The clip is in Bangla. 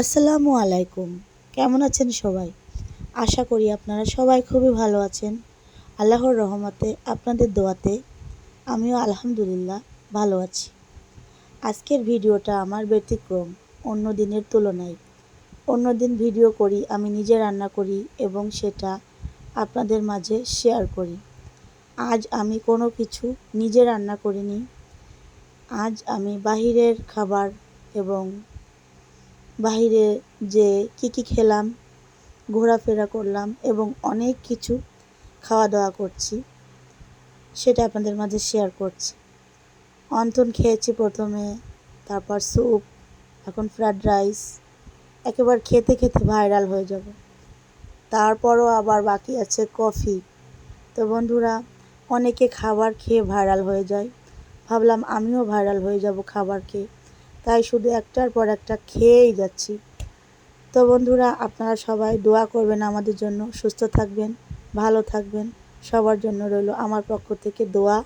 আসসালামু আলাইকুম। কেমন আছেন সবাই? আশা করি আপনারা সবাই খুবই ভালো আছেন। আল্লাহর রহমতে, আপনাদের দোয়াতে আমিও আলহামদুলিল্লাহ ভালো আছি। আজকের ভিডিওটা আমার ব্যতিক্রম, অন্য দিনের তুলনায়। অন্য দিন ভিডিও করি, আমি নিজে রান্না করি এবং সেটা আপনাদের মাঝে শেয়ার করি। আজ আমি কোনো কিছু নিজে রান্না করিনি। আজ আমি বাহিরের খাবার এবং বাইরে যে কী কী খেলাম, ঘোরাফেরা করলাম এবং অনেক কিছু খাওয়া দাওয়া করছি, সেটা আপনাদের মাঝে শেয়ার করছি। অন্তন খেয়েছি প্রথমে, তারপর স্যুপ, এখন ফ্রায়েড রাইস একেবারে খেতে খেতে ভাইরাল হয়ে যাব। তারপরও আবার বাকি আছে কফি তো বন্ধুরা, অনেকে খাবার খেয়ে ভাইরাল হয়ে যায়। ভাবলাম আমিও ভাইরাল হয়ে যাব খাবার খেয়ে। তাই শুধু একটার পর একটা খেয়েই যাচ্ছি। তো বন্ধুরা, আপনারা সবাই দোয়া করবেন আমাদের জন্য। সুস্থ থাকবেন, ভালো থাকবেন। সবার জন্য রইল আমার পক্ষ থেকে দোয়া।